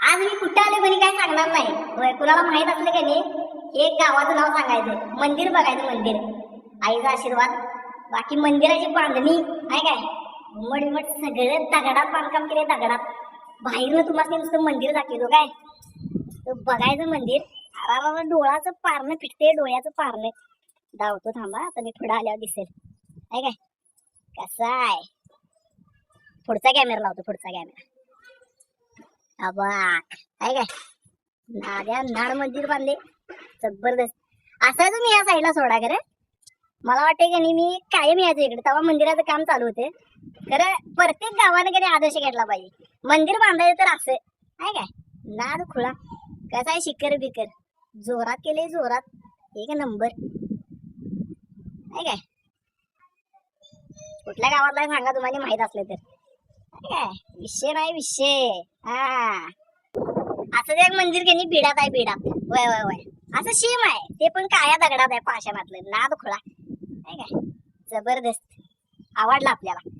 आज मी कुठे आले कोणी काय सांगणार नाही. कुणाला माहीत असलं का नाही एक गावाचं नाव सांगायचं मंदिर बघायचं मंदिर. आईचा आशीर्वाद. बाकी मंदिराची बांधणी आहे काय? उमड सगळे सगळं दगडात बांधकाम केले दगडात. बाहेरनं तुम्हाला नुसतं मंदिर दाखवतो काय? बघायचं मंदिर. अरा डोळाचं पारणं फिटते डोळ्याचं पारणं धावतो थांबा आता मी पुढे आल्यावर दिसेल. आहे काय? कसं आहे? पुढचा कॅमेरा लावतो पुढचा कॅमेरा. अबाक काय? नाद्या नाड मंदिर बांधले. जबरदस्त. असायचं मी या साईडला सोडा खरं. मला वाटतंय की नाही मी कायम यायचं इकडे. तेव्हा मंदिराचं काम चालू होते. खरं प्रत्येक गावाने कधी आदर्श घेतला पाहिजे. मंदिर बांधायचं तर असं. आहे काय? नाद खुळा. कसा आहे शिकर बिकर जोरात केले जोरात. एक नंबर. आहे काय? कुठल्या गावातला सांगा तुम्हाला माहीत असले तर. विषय नाही विषय. हा. असं ते एक मंदिर की बिडात आहे बिडात. वय वय वय. असं शेम आहे. ते पण काया दगडात आहे पाषाणातलं. नाद खुळा. नाही काय जबरदस्त. आवडला आपल्याला.